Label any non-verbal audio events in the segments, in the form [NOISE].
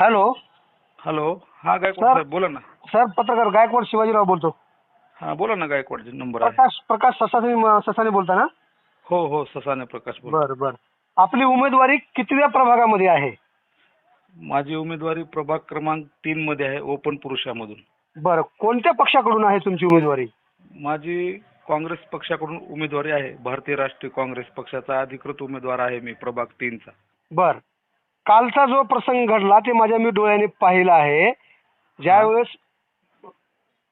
Hello. Hello. हा Gaikwad sir. साहेब बोला ना. सर पत्रकार गायकवाड शिवाजीराव बोलतो. हा बोला ना गायकवाडचे नंबर आहे. प्रकाश प्रकाश ससाने ससाने बोलता ना? हो हो ससाने प्रकाश बोल बर बर. आपली उमेदवारी कितव्या प्रभागामध्ये आहे? माझी उमेदवारी प्रभाग क्रमांक तीन मध्ये आहे ओपन पुरुषामधून. बर. कोणत्या पक्षाकडून आहे तुमची उमेदवारी? माझी काँग्रेस पक्षाकडून उमेदवारी आहे. भारतीय राष्ट्रीय काँग्रेस पक्षाचा अधिकृत उमेदवार आहे मी प्रभाग तीनचा. बर. कालचा जो प्रसंग घडला ते माझ्या मी डोळ्याने पाहिला आहे. ज्यावेळेस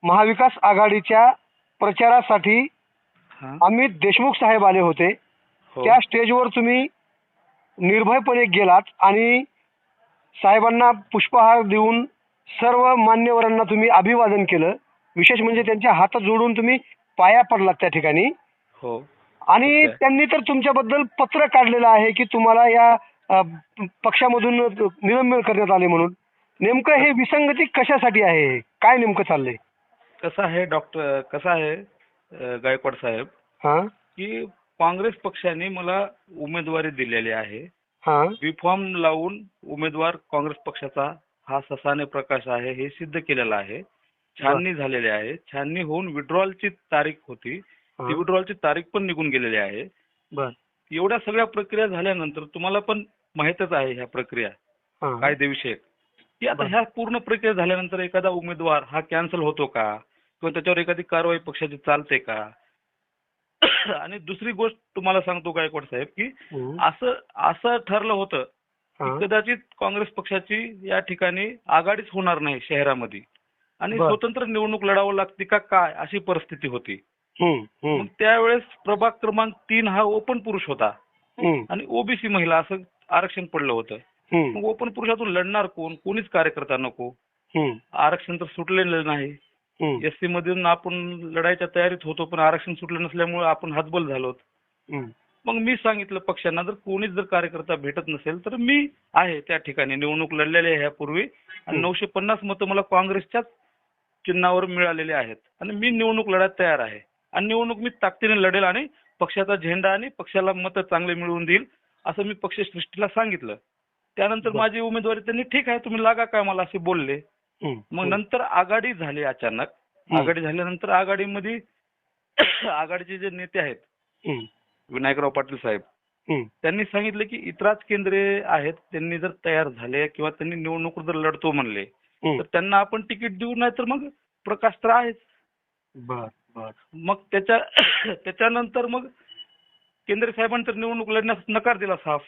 महाविकास आघाडीच्या प्रचारासाठी हा. अमित देशमुख साहेब आले होते. हो. त्या स्टेजवर तुम्ही निर्भयपणे गेलात आणि साहेबांना पुष्पहार देऊन सर्व मान्यवरांना तुम्ही अभिवादन केलं. विशेष म्हणजे त्यांच्या हात जोडून तुम्ही पाया पडलात त्या ठिकाणी. हो. आणि ठीक आहे. त्यांनी तर तुमच्याबद्दल पत्र काढलेलं आहे की तुम्हाला या पक्षामधून निलंबन करण्यात आले म्हणून. नेमकं हे विसंगती कशासाठी आहे? काय नेमकं चाललंय? कसं आहे डॉक्टर कसं आहे गायकवाड साहेब? हा? की काँग्रेस पक्षाने मला उमेदवारी दिलेली आहे. हा? फॉर्म लावून उमेदवार काँग्रेस पक्षाचा हा ससाने प्रकाश आहे हे सिद्ध केलेलं आहे. छाननी झालेली आहे. छाननी होऊन विड्रॉलची तारीख होती. ती. विड्रॉलची तारीख पण निघून गेलेली आहे. एवढ्या सगळ्या प्रक्रिया झाल्यानंतर तुम्हाला पण माहीतच आहे ह्या प्रक्रिया. कायदेविषयक. की आता. ह्या पूर्ण प्रक्रिया झाल्यानंतर एखादा उमेदवार हा कॅन्सल होतो का? किंवा त्याच्यावर एखादी कारवाई पक्षाची चालते का? [COUGHS] आणि दुसरी गोष्ट तुम्हाला सांगतो गायकवाड साहेब की. असं असं ठरलं होतं. की कदाचित काँग्रेस पक्षाची या ठिकाणी आघाडीच होणार नाही शहरामध्ये. आणि. स्वतंत्र निवडणूक लढावं लागते का काय अशी परिस्थिती होती. मग त्यावेळेस प्रभाग क्रमांक तीन हा ओपन पुरुष होता. आणि ओबीसी महिला असं आरक्षण पडलं होतं. मग ओपन पुरुषातून लढणार कोण? कोणीच कार्यकर्ता नको. आरक्षण तर सुटलेलं नाही. एससी मधून आपण लढायच्या तयारीत होतो पण आरक्षण सुटलं नसल्यामुळे आपण हातबल झालो. मग मी सांगितलं पक्षांना जर कोणीच जर कार्यकर्ता भेटत नसेल तर मी आहे त्या ठिकाणी. निवडणूक लढलेली आहे यापूर्वी आणि. नऊशे पन्नास मतं मला काँग्रेसच्याच चिन्हावर मिळालेली आहेत. आणि मी निवडणूक लढायला तयार आहे. आणि निवडणूक मी ताकदीने लढेल आणि पक्षाचा झेंडा आणि पक्षाला मतं चांगले मिळवून देईल. असं मी पक्षसृष्टीला सांगितलं. त्यानंतर. माझी उमेदवारी त्यांनी ठीक आहे तुम्ही लागा काय मला असे बोलले. मग नंतर आघाडी झाली अचानक. आघाडी झाल्यानंतर आघाडीमध्ये [COUGHS] आघाडीचे जे नेते आहेत विनायकराव पाटील साहेब त्यांनी सांगितलं की इतराच केंद्रे आहेत त्यांनी जर तयार झाले किंवा त्यांनी निवडणूक जर लढतो म्हणले. तर त्यांना आपण तिकीट देऊ नाही तर मग प्रकाश तर आहेच. मग त्याच्या [COUGHS] त्याच्यानंतर मग केंद्रे साहेबांनी तर निवडणूक लढण्यास नकार दिला साफ.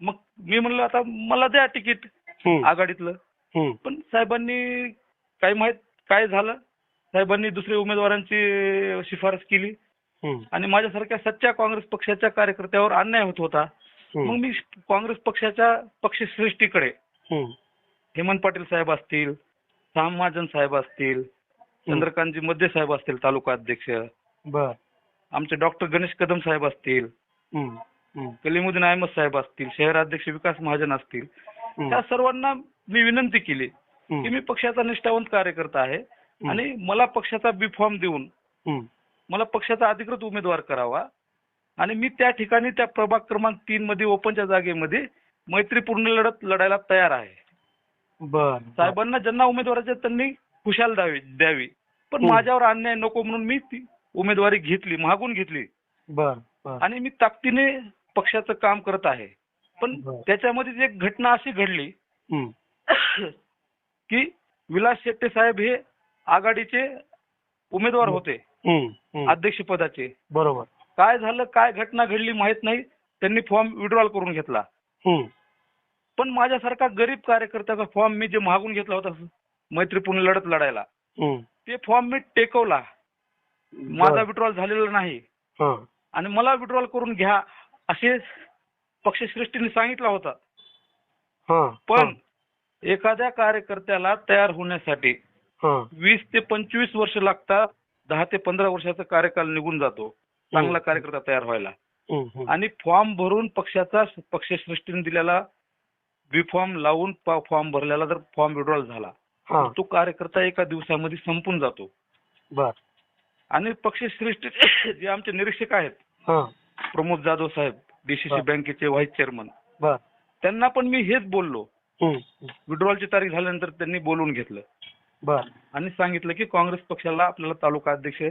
मग मी म्हणलं आता मला द्या तिकीट आघाडीतलं. पण साहेबांनी काय माहीत काय झालं? साहेबांनी दुसऱ्या उमेदवारांची शिफारस केली. आणि माझ्यासारख्या सच्च्या काँग्रेस पक्षाच्या कार्यकर्त्यावर अन्याय होत होता. मग मी काँग्रेस पक्षाच्या पक्षश्रेष्ठीकडे हेमंत पाटील साहेब असतील श्याम महाजन साहेब असतील चंद्रकांतजी मध्ये साहेब असतील तालुका अध्यक्ष. आमचे डॉक्टर गणेश कदम साहेब असतील कलिमुद्दीन अहमद साहेब असतील शहराध्यक्ष विकास महाजन असतील त्या सर्वांना मी विनंती केली की मी पक्षाचा निष्ठावंत कार्यकर्ता आहे आणि मला पक्षाचा बी फॉर्म देऊन मला पक्षाचा अधिकृत उमेदवार करावा आणि मी त्या ठिकाणी त्या प्रभाग क्रमांक तीन मध्ये ओपनच्या जागेमध्ये मैत्रीपूर्ण लढत लढायला तयार आहे. बर साहेबांना ज्यांना उमेदवाराचे त्यांनी खुशाल द्यावी द्यावी. पण. माझ्यावर अन्याय नको म्हणून मी उमेदवारी घेतली मागून घेतली. बर आणि मी ताकदीने पक्षाचं काम करत आहे. पण. त्याच्यामध्ये एक घटना अशी घडली [COUGHS] की विलास शेट्टे साहेब हे आघाडीचे उमेदवार होते. हम्म. अध्यक्षपदाचे. बरोबर. काय झालं काय घटना घडली माहीत नाही. त्यांनी फॉर्म विड्रॉल करून घेतला. पण माझ्यासारखा गरीब कार्यकर्त्याचा फॉर्म मी जे मागून घेतला होता मैत्रीपूर्ण लढत लढायला. ते फॉर्म मी टेकवला. माझा. विड्रॉल झालेला नाही. आणि मला विड्रॉल करून घ्या असे पक्षश्रेष्ठीने सांगितलं होतं. पण एखाद्या कार्यकर्त्याला तयार होण्यासाठी वीस ते पंचवीस वर्ष लागतात दहा ते पंधरा वर्षाचा कार्यकाल निघून जातो चांगला. कार्यकर्ता तयार व्हायला. आणि फॉर्म भरून पक्षाचा पक्षश्रेष्ठीने दिलेला बी फॉर्म लावून फॉर्म भरलेला जर फॉर्म विड्रॉल झाला तो कार्यकर्ता एका दिवसामध्ये संपून जातो. आणि पक्षश्रेष्ठी [COUGHS] जे आमचे निरीक्षक आहेत हा, प्रमोद जाधव साहेब डीसीसी. बँकेचे व्हाईस चेअरमन बर त्यांना पण मी हेच बोललो हम्म. विड्रॉलची तारीख झाल्यानंतर त्यांनी बोलवून घेतलं बर आणि सांगितलं की काँग्रेस पक्षाला आपल्याला तालुका अध्यक्ष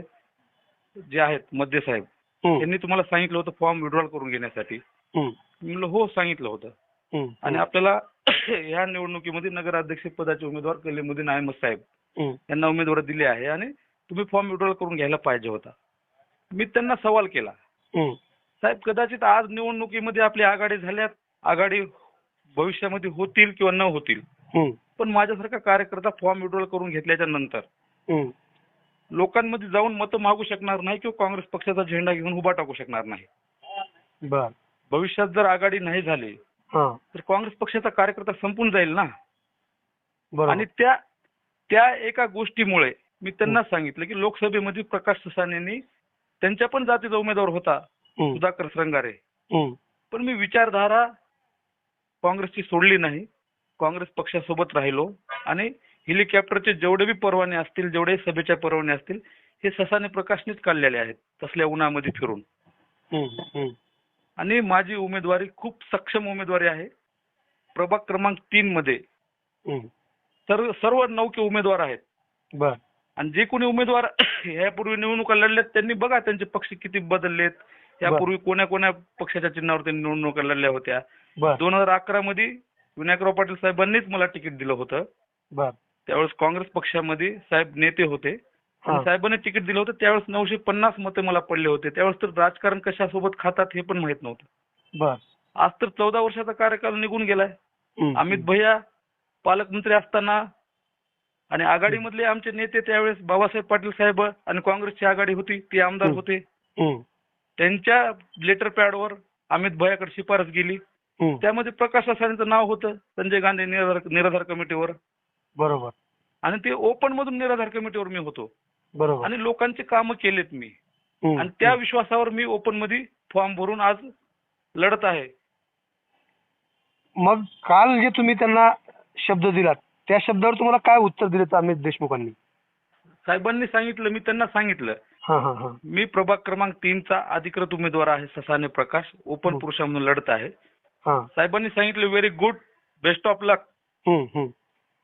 जे आहेत मध्य साहेब हम्म. त्यांनी तुम्हाला सांगितलं होतं फॉर्म विड्रॉल करून घेण्यासाठी हम्म. मी म्हणलं हो सांगितलं होतं हम्म. आणि आपल्याला [COUGHS] ह्या निवडणुकीमध्ये नगराध्यक्ष पदाचे उमेदवार कलीमुद्दीन अहमद साहेब हम्म. यांना उमेदवारी दिली आहे आणि तुम्ही फॉर्म विड्रॉल करून घ्यायला पाहिजे होता. मी त्यांना सवाल केला. साहेब कदाचित आज निवडणुकीमध्ये आपली आघाडी झाल्यात आघाडी भविष्यामध्ये होतील किंवा न होतील. पण माझ्यासारखा कार्यकर्ता फॉर्म विड्रॉल करून घेतल्याच्या नंतर. लोकांमध्ये जाऊन मतं मागू शकणार नाही किंवा काँग्रेस पक्षाचा झेंडा घेऊन उभा टाकू शकणार नाही. बर. भविष्यात जर आघाडी नाही झाली तर काँग्रेस पक्षाचा कार्यकर्ता संपून जाईल ना? आणि त्या त्या एका गोष्टीमुळे मी त्यांना सांगितलं की लोकसभेमध्ये प्रकाश ससानेंनी त्यांच्या पण जातीचा उमेदवार होता. सुधाकर श्रंगारे. पण मी विचारधारा काँग्रेसची सोडली नाही काँग्रेस पक्षासोबत राहिलो आणि हेलिकॉप्टरचे जेवढे बी परवाने असतील जेवढे सभेच्या परवाने असतील हे ससाने प्रकाशनेच काढलेले आहेत तसल्या उन्हामध्ये फिरून. आणि माझी उमेदवारी खूप सक्षम उमेदवारी आहे प्रभाग क्रमांक तीन मध्ये. सर्व सर्व नौके उमेदवार आहेत आणि जे कोणी उमेदवार [COUGHS] यापूर्वी निवडणुका लढल्यात त्यांनी बघा त्यांचे पक्ष किती बदललेत. यापूर्वी कोण्या कोण्या पक्षाच्या चिन्हावर त्यांनी निवडणुका लढल्या होत्या. दोन हजार अकरा मध्ये विनायकराव पाटील साहेबांनीच मला तिकीट दिलं होतं. त्यावेळेस काँग्रेस पक्षामध्ये साहेब नेते होते. साहेबांनी तिकीट दिलं होतं. त्यावेळेस नऊशे पन्नास मते मला पडले होते. त्यावेळेस तर राजकारण कशासोबत खातात हे पण माहीत नव्हतं. आज तर चौदा वर्षाचा कार्यकाल निघून गेलाय. अमित भैया पालकमंत्री असताना आणि आघाडीमधले आमचे नेते त्यावेळेस बाबासाहेब पाटील साहेब आणि काँग्रेसची आघाडी होती ते आमदार. होते. त्यांच्या लेटर पॅडवर अमित भैयाकडे शिफारस गेली. त्यामध्ये प्रकाश असांचं नाव होतं संजय गांधी निराधार निराधार कमिटीवर बरोबर आणि ते ओपन मधून निराधार कमिटीवर मी होतो बरोबर आणि लोकांची कामं केलेत मी. आणि त्या विश्वासावर मी ओपनमध्ये फॉर्म भरून आज लढत आहे मग काल जे तुम्ही त्यांना शब्द दिलात त्या शब्दावर तुम्हाला काय उत्तर दिलं अमित देशमुखांनी? साहेबांनी सांगितलं मी त्यांना सांगितलं. हा हा हा. मी प्रभाग क्रमांक तीनचा अधिकृत उमेदवार आहे ससाने प्रकाश. ओपन हम्म. पुरुषामधून लढत आहे. हा. साहेबांनी सांगितलं very good best of luck hmm, hmm.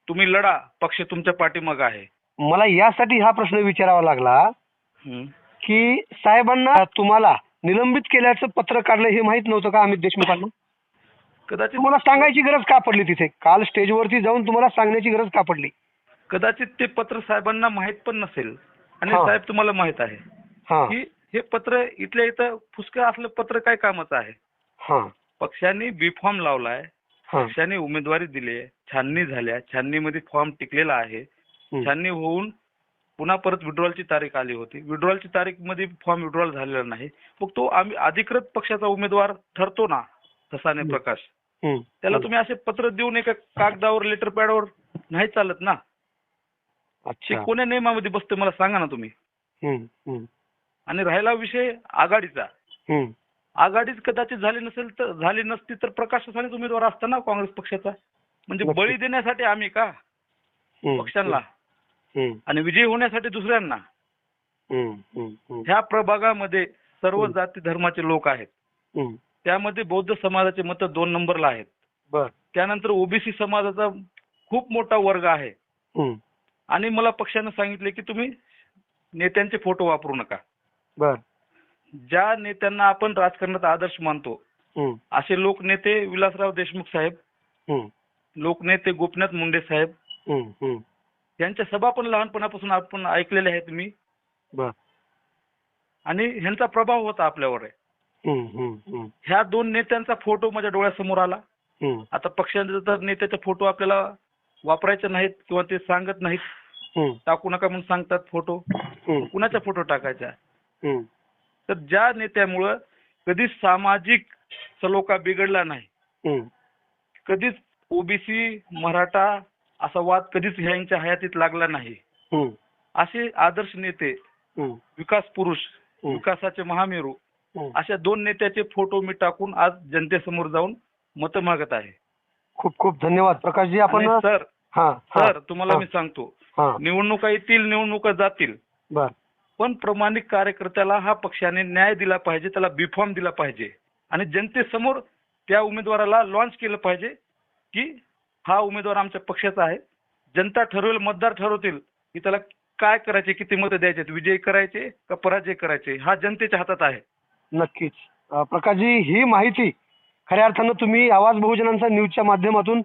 तुम्ही लढा. पक्ष तुमच्या पाठीमाग आहे. मला यासाठी हा प्रश्न विचारावा लागला हम्म. की साहेबांना तुम्हाला निलंबित केल्याचं पत्र काढलं हे माहीत नव्हतं का अमित देशमुखांना? कदाचित तुम्हाला सांगायची गरज का पडली तिथे? काल स्टेजवरती जाऊन तुम्हाला सांगण्याची गरज का पडली? कदाचित ते पत्र साहेबांना माहीत पण नसेल. आणि हा. साहेब तुम्हाला माहीत आहे हा. की हे पत्र इथल्या इथं फुसकं असलं पत्र काय कामाचं आहे? हा. पक्षाने बी फॉर्म लावलाय. हा. पक्षाने उमेदवारी दिली आहे. छाननी झाल्या. छाननीमध्ये फॉर्म टिकलेला आहे. हम्म. छाननी होऊन पुन्हा परत विड्रॉलची तारीख आली होती. विड्रॉलची तारीखमध्ये फॉर्म विड्रॉल झालेला नाही. मग तो आम्ही अधिकृत पक्षाचा उमेदवार ठरतो ना ससाने हम्म. प्रकाश. त्याला तुम्ही असे पत्र देऊन एका कागदावर लेटर पॅडवर नाही चालत ना? कोण्या नियमामध्ये बसते मला सांगा ना तुम्ही. आणि राहिला विषय आघाडीचा. आघाडीच कदाचित झाली नसेल तर झाली नसती तर प्रकाश असानेच उमेदवार असता ना काँग्रेस पक्षाचा? म्हणजे. बळी देण्यासाठी आम्ही का? पक्षांना. आणि विजयी होण्यासाठी दुसऱ्यांना. ह्या प्रभागामध्ये सर्व. जाती धर्माचे लोक आहेत. त्यामध्ये बौद्ध समाजाचे मत दोन नंबरला आहेत. बर. त्यानंतर ओबीसी समाजाचा खूप मोठा वर्ग आहे. आणि मला पक्षानं सांगितले की तुम्ही नेत्यांचे फोटो वापरू नका. बर. ज्या नेत्यांना आपण राजकारणात आदर्श मानतो असे लोकनेते विलासराव देशमुख साहेब लोकनेते गोपीनाथ मुंडे साहेब. यांच्या सभा पण लहानपणापासून आपण ऐकलेल्या आहेत मी. आणि ह्यांचा प्रभाव होता आपल्यावर. ह्या दोन नेत्यांचा फोटो माझ्या डोळ्यासमोर आला. आता पक्षांचे तर नेत्याचे फोटो आपल्याला वापरायचे नाहीत किंवा ते सांगत नाहीत टाकू नका म्हणून सांगतात फोटो. कुणाचा फोटो टाकायचा तर ज्या नेत्यामुळं कधीच सामाजिक सलोखा बिघडला नाही. कधीच ओबीसी मराठा असा वाद कधीच ह्यांच्या हयातीत लागला नाही. असे आदर्श नेते विकास पुरुष विकासाचे महामेरू. अशा दोन नेत्याचे फोटो मी टाकून आज जनतेसमोर जाऊन मत मागत आहे. खूप खूप धन्यवाद. प्रकाशजी आपण सर हा हा, सर तुम्हाला हा. मी सांगतो. हा. निवडणुका येतील निवडणुका जातील. पण प्रामाणिक कार्यकर्त्याला हा पक्षाने न्याय दिला पाहिजे त्याला बिफॉर्म दिला पाहिजे. आणि जनतेसमोर त्या उमेदवाराला लॉन्च केलं पाहिजे की हा उमेदवार आमच्या पक्षाचा आहे. जनता ठरवेल मतदार ठरवतील की त्याला काय करायचे किती मतं द्यायचे विजयी करायचे का पराजय करायचे हा जनतेच्या हातात आहे. नक्कीच. अं, प्रकाशजी ही माहिती खऱ्या अर्थानं तुम्ही आवाज बहुजनांचा न्यूजच्या माध्यमातून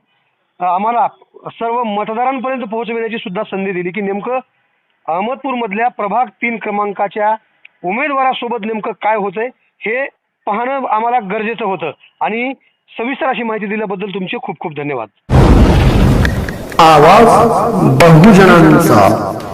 अं, आम्हाला सर्व मतदारांपर्यंत पोहोचविण्याची सुद्धा संधी दिली की नेमकं अहमदपूरमधल्या प्रभाग तीन क्रमांकाच्या उमेदवारासोबत नेमकं काय होतंय हे पाहणं आम्हाला गरजेचं होतं. आणि सविस्तर अशी माहिती दिल्याबद्दल तुमचे खूप खूप धन्यवाद. आवाज बहुजनांचा.